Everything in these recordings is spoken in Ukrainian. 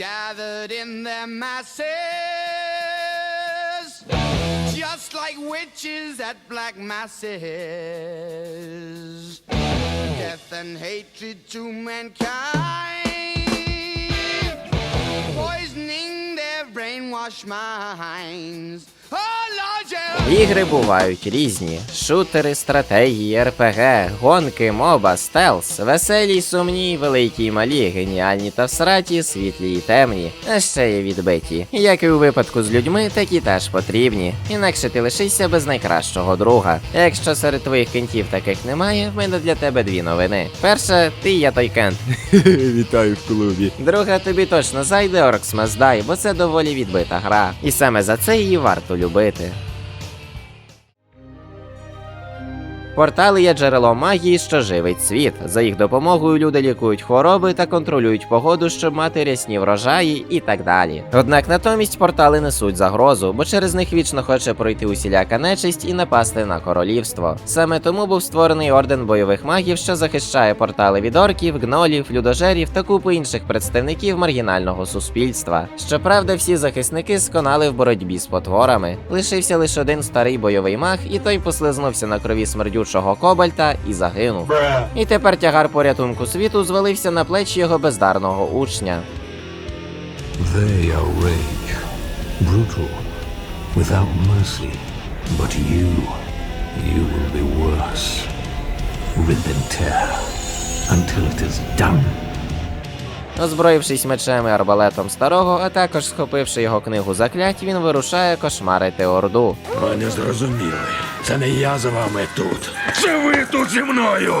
gathered in their masses, just like witches at black masses. Death and hatred to mankind, poisoning their brainwashed minds. Ігри бувають різні: шутери, стратегії, РПГ, гонки, моба, стелс, веселі й сумні, великі й малі, геніальні та всраті, світлі й темні, а ще є відбиті. Як і у випадку з людьми, такі теж потрібні. Інакше ти лишишся без найкращого друга. Якщо серед твоїх кентів таких немає, в мене для тебе дві новини. Перша, ти я той кент. Вітаю в клубі. Друга, тобі точно зайде Must Die, бо це доволі відбита гра. І саме за це її варто любити. Портали є джерелом магії, що живить світ. За їх допомогою люди лікують хвороби та контролюють погоду, щоб мати рясні врожаї і так далі. Однак натомість портали несуть загрозу, бо через них вічно хоче пройти усіляка нечисть і напасти на королівство. Саме тому був створений орден бойових магів, що захищає портали від орків, гнолів, людожерів та купи інших представників маргінального суспільства. Щоправда, всі захисники сконали в боротьбі з потворами. Лишився лише один старий бойовий маг, і той послизнувся на крові смердючого кобальта і загинув. І тепер тягар порятунку світу звалився на плечі його бездарного учня. They are rage, brutal, without mercy. But you, you will be worse. Rip and tear until it is done. Озброївшись мечем і арбалетом старого, а також схопивши його книгу заклять, він вирушає кошмарити орду. Ви зрозуміли. Це не я за вами тут. Це ви тут зі мною.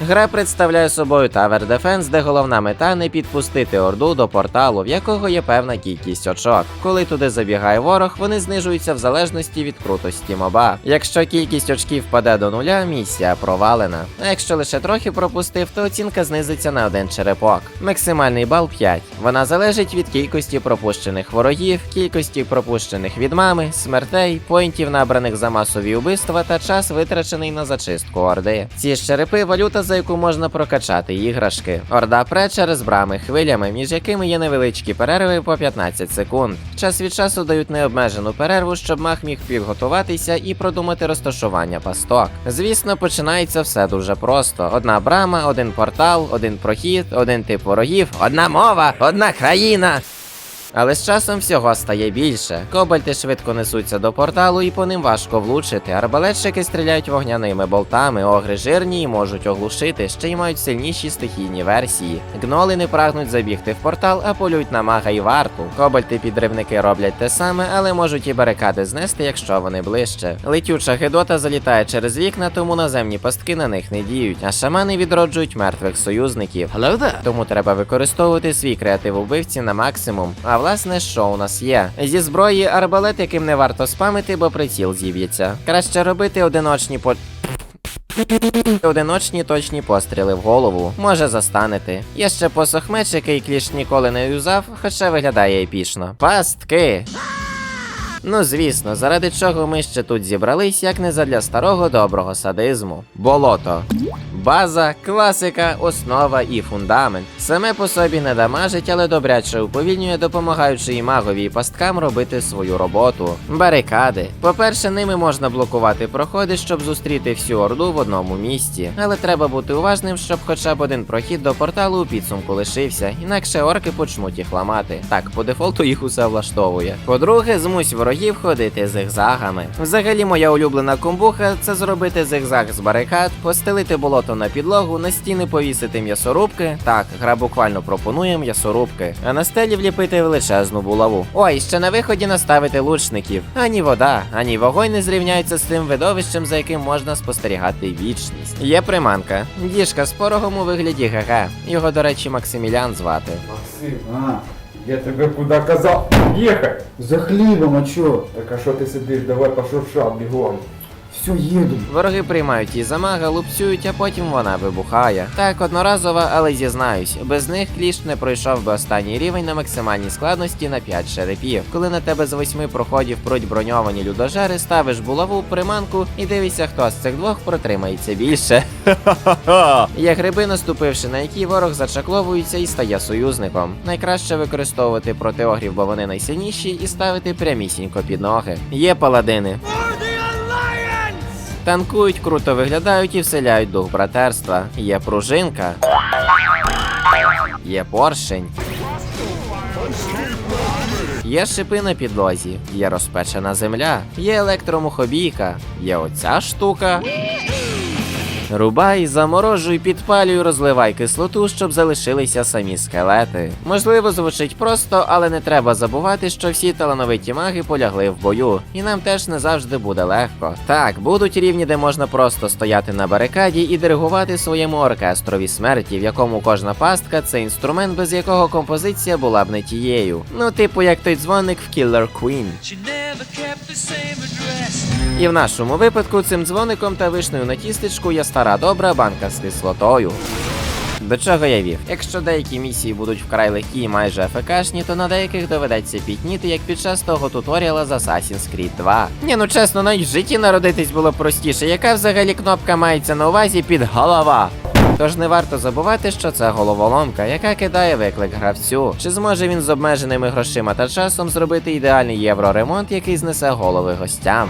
Гра представляє собою Tower Defense, де головна мета не підпустити орду до порталу, в якого є певна кількість очок. Коли туди забігає ворог, вони знижуються в залежності від крутості моба. Якщо кількість очків впаде до нуля, місія провалена. А якщо лише трохи пропустив, то оцінка знизиться на один черепок. Максимальний бал 5. Вона залежить від кількості пропущених ворогів, кількості пропущених від мами, смертей, поінтів набраних за масові убивства та час витрачений на зачистку орди. Ці черепи валюта, за яку можна прокачати іграшки. Орда пре через брами хвилями, між якими є невеличкі перерви по 15 секунд. Час від часу дають необмежену перерву, щоб маг міг підготуватися і продумати розташування пасток. Звісно, починається все дуже просто: одна брама, один портал, один прохід, один тип ворогів, одна мова, одна країна. Але з часом всього стає більше. Кобальти швидко несуться до порталу і по ним важко влучити. Арбалетчики стріляють вогняними болтами, огри жирні і можуть оглушити, ще й мають сильніші стихійні версії. Гноли не прагнуть забігти в портал, а полюють на мага і варту. Кобальти-підривники роблять те саме, але можуть і барикади знести, якщо вони ближче. Летюча гидота залітає через вікна, тому наземні пастки на них не діють, а шамани відроджують мертвих союзників. Hello there. Тому треба використовувати свій креатив убивці на максимум. А власне, що у нас є? Зі зброї арбалет, яким не варто спамити, бо приціл зіб'ється. Краще робити одиночні по. Одиночні точні постріли в голову може застанете. Є ще посох меч, який кліш ніколи не юзав, хоча виглядає епічно. Пастки! Ну звісно, заради чого ми ще тут зібрались, як не задля старого доброго садизму. Болото. База, класика, основа і фундамент. Саме по собі не дамажить, але добряче уповільнює, допомагаючи і магові і пасткам робити свою роботу. Барикади. По-перше, ними можна блокувати проходи, щоб зустріти всю орду в одному місці. Але треба бути уважним, щоб хоча б один прохід до порталу у підсумку лишився, інакше орки почнуть їх ламати. Так, по дефолту їх усе влаштовує. По-друге, змусь ворогів ходити зигзагами. Взагалі, моя улюблена комбуха це зробити зигзаг з барикад, постелити болото на підлогу, на стіни повісити м'ясорубки. Так, гра буквально пропонує м'ясорубки, а на стелі вліпити величезну булаву. Ой, ще на виході наставити лучників. Ані вода, ані вогонь не зрівняються з тим видовищем, за яким можна спостерігати вічність. Є приманка. Діжка з порогом у вигляді ГГ. Його, до речі, Максимілян звати. Максим, а, я тебе куда казав ехать? За хлібом, а чо? Так а що ти сидиш, давай по шуршам бігом. Все, їду. Вороги приймають її за мага, лупцюють, а потім вона вибухає. Так, одноразова, але зізнаюсь, без них кліш не пройшов би останній рівень на максимальній складності на 5 черепів. Коли на тебе з восьми проходів пруть броньовані людожери, ставиш булаву, приманку і дивишся, хто з цих двох протримається більше. Є гриби, наступивши на які ворог зачакловується і стає союзником. Найкраще використовувати проти огрів, бо вони найсильніші, і ставити прямісінько під ноги. Є паладини. Танкують, круто виглядають і вселяють дух братерства. Є пружинка. Є поршень. Є шипи на підлозі, є розпечена земля, є електромухобійка, є оця штука. Рубай, заморожуй, підпалюй, розливай кислоту, щоб залишилися самі скелети. Можливо, звучить просто, але не треба забувати, що всі талановиті маги полягли в бою, і нам теж не завжди буде легко. Так, будуть рівні, де можна просто стояти на барикаді і диригувати своєму оркестрові смерті, в якому кожна пастка це інструмент, без якого композиція була б не тією. Ну, типу, як той дзвоник в Killer Queen. І в нашому випадку цим дзвоником та вишнею на тістечку є стара добра банка з кислотою. До чого я вів? Якщо деякі місії будуть вкрай легкі і майже АФКшні, то на деяких доведеться пітніти, як під час того туторіала з Assassin's Creed 2. Ні, ну чесно, навіть в житті народитись було простіше. Яка взагалі кнопка мається на увазі під голова? Тож не варто забувати, що це головоломка, яка кидає виклик гравцю. Чи зможе він з обмеженими грошима та часом зробити ідеальний євроремонт, який знесе голови гостям?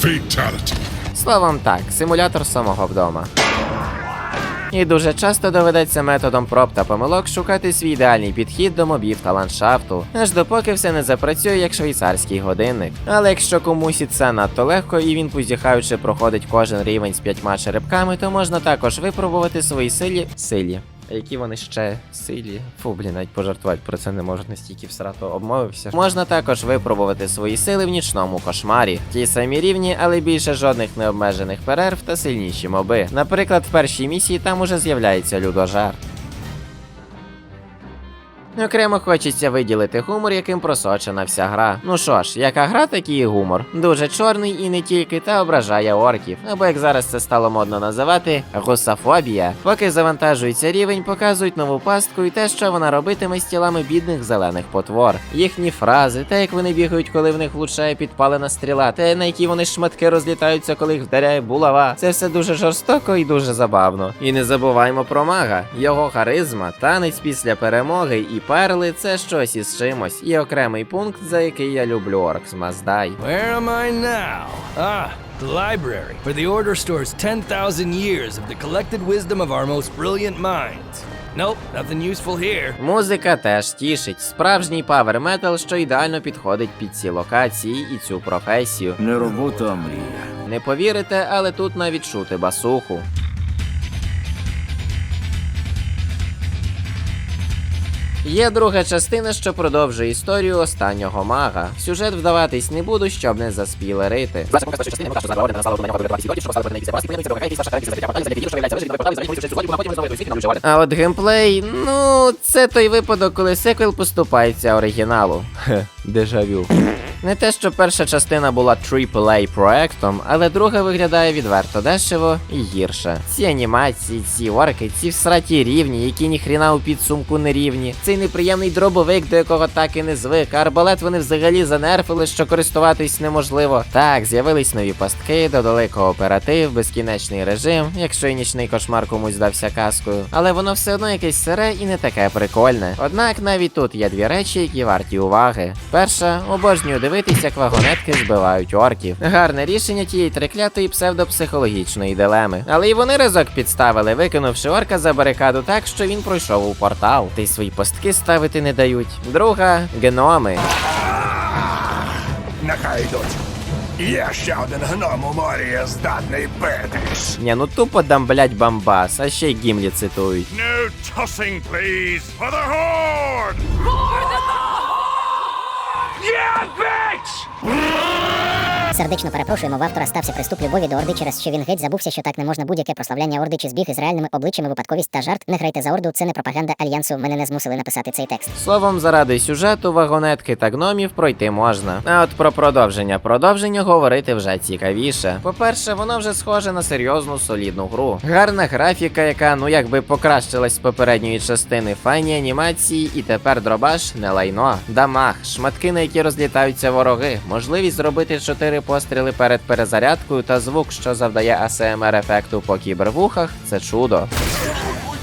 Fatality. Словом так, симулятор самого вдома. І дуже часто доведеться методом проб та помилок шукати свій ідеальний підхід до мобів та ландшафту, аж допоки все не запрацює як швейцарський годинник. Але якщо комусь і це надто легко і він позіхаючи проходить кожен рівень з п'ятьма черепками, то можна також випробувати свої силі силі. Які вони ще силі? Фу, блін, навіть пожартувати про це не можу настільки всрато обмовився. Можна також випробувати свої сили в нічному кошмарі. Ті самі рівні, але більше жодних необмежених перерв та сильніші моби. Наприклад, в першій місії там уже з'являється людожар. Окремо хочеться виділити гумор, яким просочена вся гра. Ну що ж, яка гра, такий і гумор. Дуже чорний і не тільки, та ображає орків. Або як зараз це стало модно називати, русофобія. Поки завантажується рівень, показують нову пастку і те, що вона робитиме з тілами бідних зелених потвор. Їхні фрази, те, як вони бігають, коли в них влучає підпалена стріла, те, на які вони шматки розлітаються, коли їх вдаряє булава. Це все дуже жорстоко і дуже забавно. І не забуваймо про мага, його харизма, танець після перемоги і перли це щось із чимось. І окремий пункт, за який я люблю Оркс Маздай. Where am I now? Ah, the library, where the Order stores 10,000 years of the collected wisdom of our most brilliant minds. Nope, nothing useful here. Музика теж тішить. Справжній павер метал, що ідеально підходить під ці локації і цю професію. Не робота, а мрія. Не повірите, але тут навіть чути басуху. Є друга частина, що продовжує історію останнього мага. Сюжет вдаватись не буду, щоб не заспілерити. А от геймплей, ну, це той випадок, коли секвел поступається оригіналу. Хе, дежавю. Не те, що перша частина була AAA проектом, але друга виглядає відверто дешево і гірше. Ці анімації, ці орки, ці всраті рівні, які ніхріна у підсумку не рівні. Цей неприємний дробовик, до якого так і не звик. Арбалет вони взагалі занерфили, що користуватись неможливо. Так, з'явились нові пастки, додали кооператив, безкінечний режим, якщо і нічний кошмар комусь здався казкою. Але воно все одно якесь сире і не таке прикольне. Однак навіть тут є дві речі, які варті уваги. Перша, обожнюю дивитись, як вагонетки збивають орків. Гарне рішення тієї триклятої псевдопсихологічної дилеми. Але і вони разок підставили, викинувши орка за барикаду так, що він пройшов у портал. Та й свої постки ставити не дають. Друга геноми. Нехай йдуть. Є ще один гном у морі, здатний битись. Ні, ну тупо дам, блять, бамбас, а ще й гімлі цитують. No tossing, please, for the horde! For the Grrrr! Сердечно перепрошуємо, в автора стався приступ любові до Орди через що він геть забувся, що так не можна будь-яке прославляння Орди чи збіг із реальними обличчями випадковість та жарт. Не грайте за Орду, це не пропаганда альянсу. Мене не змусили написати цей текст. Словом, заради сюжету вагонетки та гномів пройти можна. А от про продовження продовження говорити вже цікавіше. По-перше, воно вже схоже на серйозну солідну гру. Гарна графіка, яка ну якби покращилась з попередньої частини, файні анімації, і тепер дробаш не лайно. Дамаг, шматки, на які розлітаються вороги, можливість зробити 4 постріли перед перезарядкою та звук, що завдає ASMR ефекту по кібервухах, це чудо.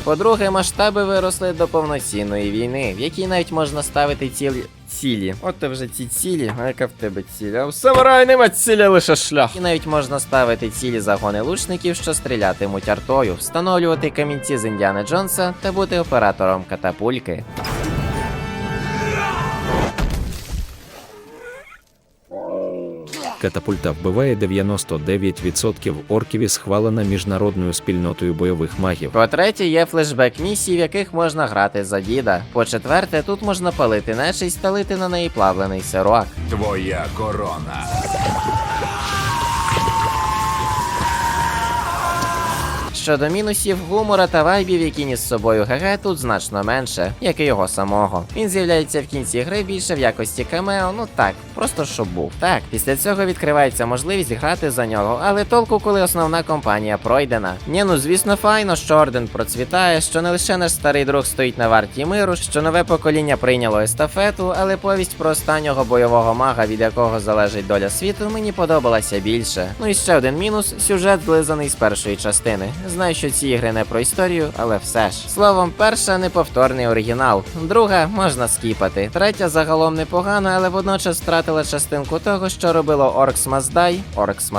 По-друге, масштаби виросли до повноцінної війни, в якій навіть можна ставити цілі. Цілі. От то вже ці цілі, а яка в тебе ціль? А в самурая нема цілі лише шлях. І навіть можна ставити цілі загони лучників, що стрілятимуть артою, встановлювати камінці з Індіана Джонса та бути оператором катапульки. Катапульта вбиває 99% орків і схвалена міжнародною спільнотою бойових магів. По-третє, є флешбек місій, в яких можна грати за діда. По-четверте, тут можна палити нечисть та лити на неї плавлений сирок. Твоя корона. Щодо мінусів, гумора та вайбів, які ніс з собою ГГ, тут значно менше, як і його самого. Він з'являється в кінці гри більше в якості камео, ну так, просто щоб був. Так, після цього відкривається можливість грати за нього, але толку, коли основна компанія пройдена. Ні, ну звісно, файно, що орден процвітає, що не лише наш старий друг стоїть на варті миру, що нове покоління прийняло естафету, але повість про останнього бойового мага, від якого залежить доля світу, мені подобалася більше. Ну і ще один мінус: сюжет злизаний з першої частини. Знаю, що ці ігри не про історію, але все ж. Словом, перша неповторний оригінал, друга можна скіпати. Третя загалом непогана, але водночас втратила частинку того, що робило Orcs Must Die, Orcs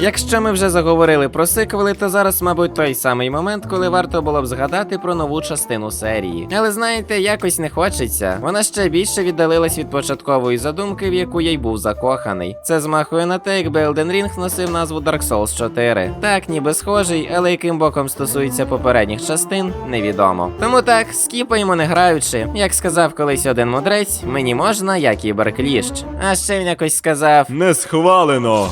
Якщо ми вже заговорили про сиквели, то зараз, мабуть, той самий момент, коли варто було б згадати про нову частину серії. Але знаєте, якось не хочеться. Вона ще більше віддалилась від початкової задумки, в яку я й був закоханий. Це змахує на те, якби Elden Ring носив назву Dark Souls 4. Так, ніби схожий, але яким боком стосується попередніх частин, невідомо. Тому так, скіпаємо не граючи. Як сказав колись один мудрець, мені можна, як і Беркліщ. А ще він якось сказав: Не схвалено.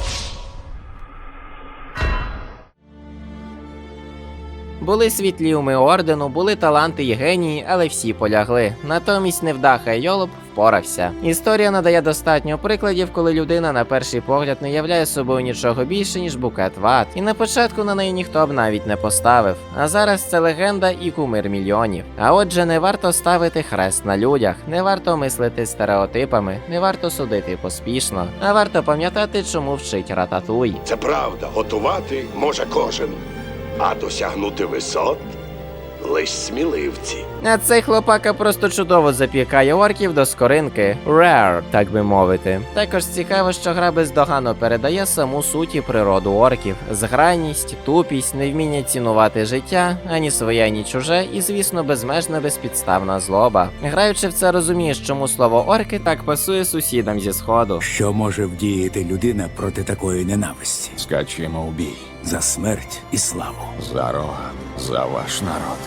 Були світлі уми ордену, були таланти і генії, але всі полягли. Натомість невдаха Йолоп впорався. Історія надає достатньо прикладів, коли людина на перший погляд не являє собою нічого більше, ніж букет ват. І на початку на неї ніхто б навіть не поставив. А зараз це легенда і кумир мільйонів. А отже, не варто ставити хрест на людях, не варто мислити стереотипами, не варто судити поспішно, а варто пам'ятати, чому вчить рататуй. Це правда, готувати може кожен, а досягнути висот лиш сміливці. А цей хлопака просто чудово запікає орків до скоринки. Rare, так би мовити. Також цікаво, що гра бездоганно передає саму суть і природу орків: зграйність, тупість, невміння цінувати життя, ані своє, ані чуже, і, звісно, безмежна безпідставна злоба. Граючи в це, розумієш, чому слово орки так пасує сусідам зі сходу. Що може вдіяти людина проти такої ненависті? Скачемо у бій. За смерть і славу. За рога, за ваш народ.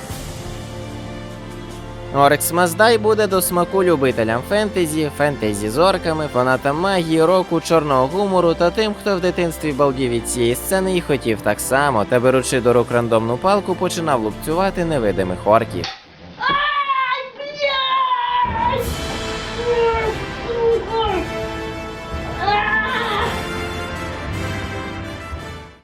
Орекс Маздай буде до смаку любителям фентезі, фентезі з орками, фанатам магії, року, чорного гумору та тим, хто в дитинстві балдів від цієї сцени і хотів так само, та беручи до рук рандомну палку, починав лупцювати невидимих орків.